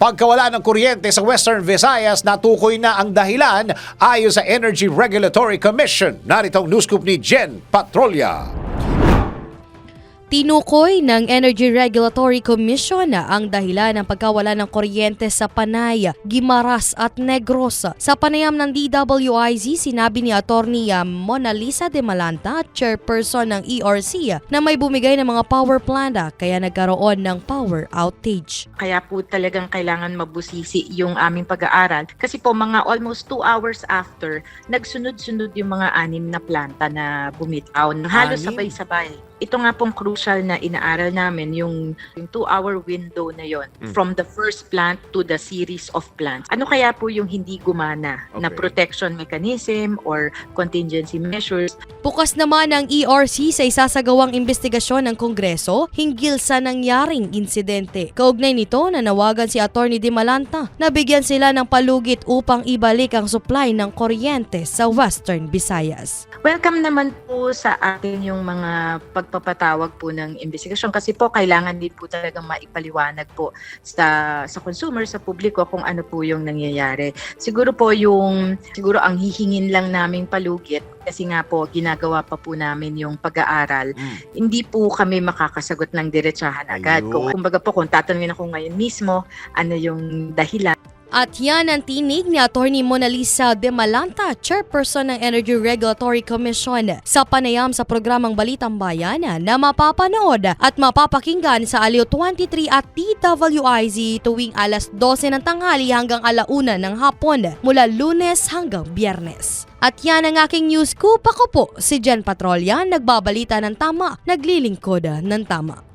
Pagkawala ng kuryente sa Western Visayas, natukoy na ang dahilan ayon sa Energy Regulatory Commission. Narito ang news scoop ni Jen Patrolya. Tinukoy ng Energy Regulatory Commission na ang dahilan ng pagkawala ng kuryente sa Panay, Gimaras at Negros. Sa panayam ng DWIZ, sinabi ni Attorney Mona Lisa de Malanta, chairperson ng ERC, na may bumigay ng mga power plant ah, kaya nagkaroon ng power outage. Kaya po talagang kailangan mabusisi yung aming pag-aaral. Kasi po mga almost two hours after, nagsunod-sunod yung mga anim na planta na bumitaw. Halos sabay-sabay. Ito nga pong crucial na inaaral namin, yung, yung two-hour window na yon Mm. from the first plant to the series of plants. Ano kaya po yung hindi gumana na Okay. protection mechanism or contingency measures? Bukas naman ang ERC sa isasagawang investigasyon ng Kongreso hinggil sa nangyaring insidente. Kaugnay nito, nanawagan si Attorney De Malanta na bigyan sila ng palugit upang ibalik ang supply ng kuryente sa Western Visayas. Welcome naman po sa atin yung mga pagpapatawag po ng investigasyon kasi po kailangan din po talagang maipaliwanag po sa sa consumer, sa publiko kung ano po yung nangyayari. Siguro po yung siguro ang hihingin lang naming palugit kasi nga po ginagawa pa po namin yung pag-aaral. Hindi po kami makakasagot ng diretsahan agad. Ayun. Kung kumbaga po kung tatanungin ako ngayon mismo ano yung dahilan At yan ang tinig ni Attorney Mona Lisa De Malanta, chairperson ng Energy Regulatory Commission sa panayam sa programang Balitang Bayan na mapapanood at mapapakinggan sa Aliw 23 at TWIZ tuwing alas 12 ng tanghali hanggang alauna ng hapon mula lunes hanggang biyernes. At yan ang aking news scoop. Ako po si Jen Patrolya, nagbabalita ng tama, naglilingkod ng tama.